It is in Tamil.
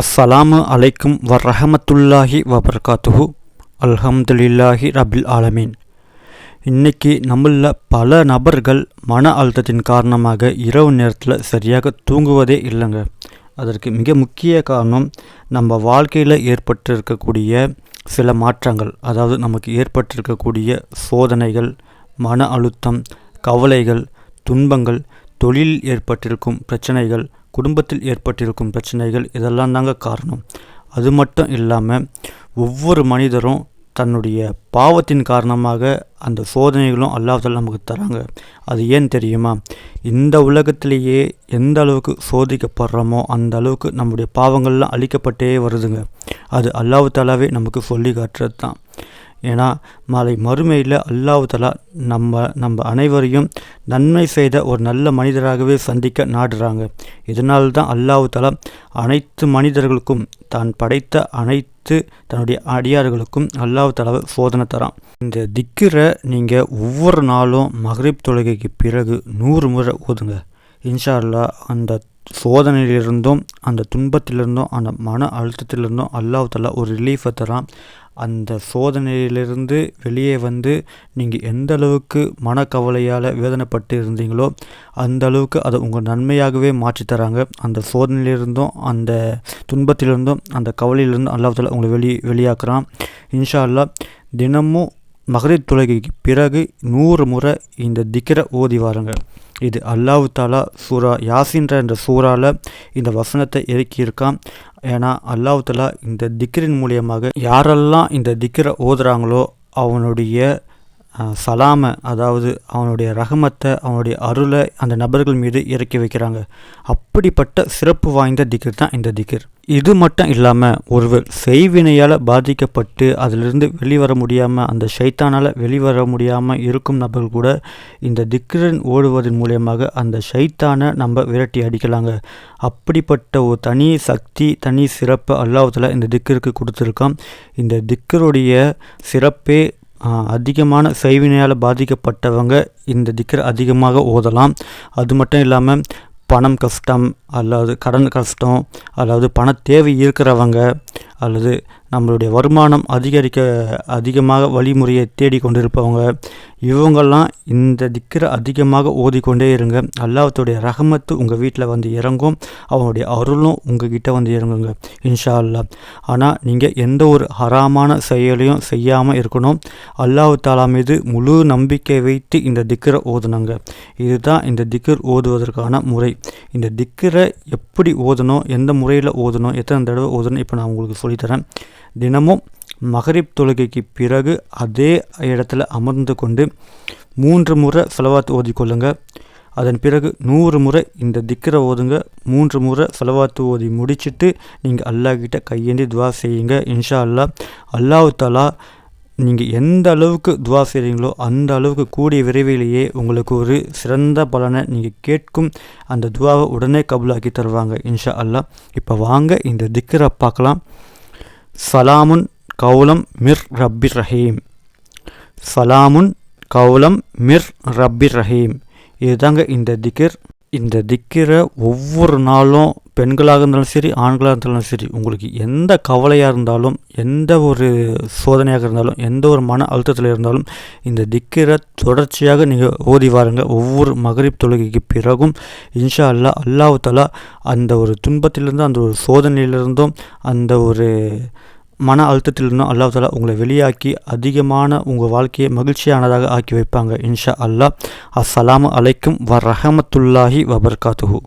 அஸ்ஸலாமு அலைக்கும் வரஹமத்துல்லாஹி வபர்காத்துஹு அல்ஹம்துலில்லாஹி ரபில் ஆலமீன் இன்னைக்கு நம்மளில் பல நபர்கள் மன அழுத்தத்தின் காரணமாக இரவு நேரத்தில் சரியாக தூங்குவதே இல்லைங்க. அதற்கு மிக முக்கிய காரணம் நம்ம வாழ்க்கையில் ஏற்பட்டிருக்கக்கூடிய சில மாற்றங்கள். அதாவது நமக்கு ஏற்பட்டிருக்கக்கூடிய சோதனைகள் மன அழுத்தம் கவலைகள் துன்பங்கள் தொழிலில் ஏற்பட்டிருக்கும் பிரச்சனைகள் குடும்பத்தில் ஏற்பட்டிருக்கும் பிரச்சனைகள் இதெல்லாம் தாங்க காரணம். அது மட்டும் இல்லாமல் ஒவ்வொரு மனிதரும் தன்னுடைய பாவத்தின் காரணமாக அந்த சோதனைகளும் அல்லாஹால நமக்கு தராங்க. அது ஏன் தெரியுமா? இந்த உலகத்திலேயே எந்த அளவுக்கு சோதிக்கப்படுறோமோ அந்த அளவுக்கு நம்முடைய பாவங்கள்லாம் அழிக்கப்பட்டே வருதுங்க. அது அல்லாஹ் தாலாவே நமக்கு சொல்லி காட்டுறது தான் ஏன்னா மாலை மறுமையில் அல்லாவுதலா நம்ம நம்ம அனைவரையும் நன்மை செய்த ஒரு நல்ல மனிதராகவே சந்திக்க நாடுறாங்க. இதனால் தான் அனைத்து மனிதர்களுக்கும் தான் படைத்த அனைத்து தன்னுடைய அடியார்களுக்கும் அல்லாவுதலாவை சோதனை தரான். இந்த திக்கிரை நீங்கள் ஒவ்வொரு நாளும் மகரிப் தொழுகைக்கு பிறகு நூறு முறை ஓதுங்க. இன்ஷா அல்லா அந்த சோதனையிலிருந்தும் அந்த துன்பத்திலிருந்தும் அந்த மன அழுத்தத்திலிருந்தும் அல்லாஹ் தலா ஒரு ரிலீஃபை தரான். அந்த சோதனையிலிருந்து வெளியே வந்து நீங்கள் எந்த அளவுக்கு மனக்கவலையால் வேதனைப்பட்டு இருந்தீங்களோ அந்த அளவுக்கு அதை உங்கள் நன்மையாகவே மாற்றி தராங்க. அந்த சோதனையிலிருந்தும் அந்த துன்பத்திலிருந்தும் அந்த கவலையிலிருந்தும் அல்லாஹ் உங்களை வெளி வெளியாக்குறான். இன்ஷா அல்லா தினமும் மகரித் தொழுகைக்கு பிறகு நூறு முறை இந்த திக்கரை ஓதி வாருங்க. இது அல்லாஹு தாலா சூரா யாசின்ற என்ற சூறாவில் இந்த வசனத்தை இறக்கியிருக்கான். ஏன்னா அல்லாஹு தாலா இந்த திக்கரின் மூலியமாக யாரெல்லாம் இந்த திக்கரை ஓதுறாங்களோ அவனுடைய சலாமை அதாவது அவனுடைய ரகமத்தை அவனுடைய அருளை அந்த நபர்கள் மீது இறக்கி வைக்கிறாங்க. அப்படிப்பட்ட சிறப்பு வாய்ந்த திக்கர் தான் இந்த திக்கர் இது மட்டும் இல்லாமல் ஒருவர் செய்வினையால் பாதிக்கப்பட்டு அதிலிருந்து வெளிவர முடியாமல் அந்த ஷைத்தானால் வெளிவர முடியாமல் இருக்கும் நபர்கள் கூட இந்த திக்ரன் ஓடுவதன் மூலியமாக அந்த ஷைத்தானை நம்ம விரட்டி அடிக்கலாங்க. அப்படிப்பட்ட ஒரு தனி சக்தி தனி சிறப்பு அல்லாஹத்தில் இந்த திக்கருக்கு கொடுத்துருக்கான். இந்த திக்கருடைய சிறப்பே அதிகமான செய்வினையால் பாதிக்கப்பட்டவங்க இந்த திக்கர் அதிகமாக ஓதலாம். அது மட்டும் இல்லாமல் பணம் கஷ்டம் அல்லது கடன் கஷ்டம் அல்லது பண தேவை இருக்கிறவங்க அல்லது நம்மளுடைய வருமானம் அதிகரிக்க அதிகமாக வழிமுறையை தேடி கொண்டிருப்பவங்க இவங்கெல்லாம் இந்த திக்கரை அதிகமாக ஓதிக்கொண்டே இருங்க. அல்லாஹத்துடைய ரகமத்து உங்கள் வீட்டில் வந்து இறங்கும். அவனுடைய அருளும் உங்கள் கிட்ட வந்து இறங்குங்க இன்ஷா அல்லா ஆனால் நீங்கள் எந்த ஒரு ஹராமான செயலையும் செய்யாமல் இருக்கணும். அல்லாஹு தாலா மீது முழு நம்பிக்கை வைத்து இந்த திக்கரை ஓதுனாங்க. இதுதான் இந்த திக்கர் ஓதுவதற்கான முறை. இந்த திக்கரை எப்படி ஓதணும் எந்த முறையில் ஓதணும் எத்தனை தடவை ஓதணும் இப்போ நான் உங்களுக்கு சொல்லித்தரேன். தினமும் மகரிப் தொழுகைக்கு பிறகு அதே இடத்துல அமர்ந்து கொண்டு மூன்று முறை செலவாத்து ஓதிக்கொள்ளுங்க அதன் பிறகு நூறு முறை இந்த திக்கரை ஓதுங்க. மூன்று முறை செலவாத்து ஓதி முடிச்சுட்டு நீங்கள் அல்லாஹ்கிட்ட கையேந்தி துவா செய்யுங்க. இன்ஷா அல்லா அல்லாஹு தாலா நீங்கள் எந்த அளவுக்கு துவா செய்கிறீங்களோ அந்த அளவுக்கு கூடிய விரைவிலேயே உங்களுக்கு ஒரு சிறந்த பலனை நீங்கள் கேட்கும் அந்த துவாவை உடனே கபுலாக்கி தருவாங்க. இன்ஷா அல்லா இப்போ வாங்க இந்த திக்கரை பார்க்கலாம். சலாமுன் கவுலம் மிர் ரப்பி ரஹீம் சலாமுன் கவுலம் மிர் ரப்பி ரஹீம் இதுதாங்க இந்த திக்கிர் இந்த திக்கிரை ஒவ்வொரு நாளும் பெண்களாக இருந்தாலும் சரி ஆண்களாக இருந்தாலும் சரி உங்களுக்கு எந்த கவலையாக இருந்தாலும் எந்த ஒரு சோதனையாக இருந்தாலும் எந்த ஒரு மன அழுத்தத்தில் இருந்தாலும் இந்த திக்கிற தொடர்ச்சியாக நீங்கள் ஓதி வாருங்க. ஒவ்வொரு மகரிப் தொழுகைக்கு பிறகும் இன்ஷா அல்லா அல்லாஹாலா அந்த ஒரு துன்பத்திலிருந்தும் அந்த ஒரு சோதனையிலிருந்தும் அந்த ஒரு மன அழுத்தத்திலிருந்தும் அல்லா தாலா உங்களை வெளியாக்கி அதிகமான உங்கள் வாழ்க்கையை மகிழ்ச்சியானதாக ஆக்கி வைப்பாங்க இன்ஷா அல்லா அஸ்ஸலாமு அலைக்கும் வ ரஹமத்துல்லாஹி வபர்காத்துஹூ.